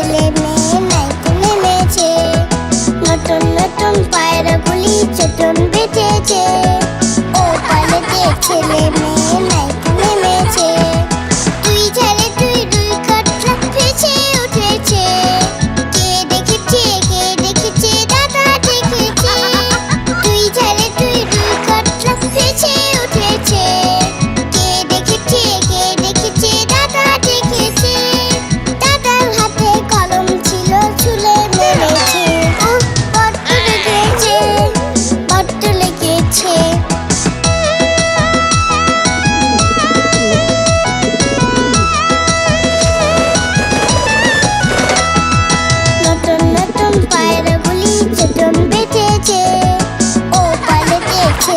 ছেলে মেয়ে নাইতে নেমেছে নতুন নতুন পায়রাগুলি চটন বেঁধেছে।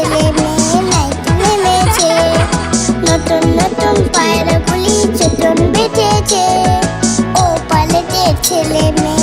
নেমে লাইট নতুন নতুন ছেলে মেয়ে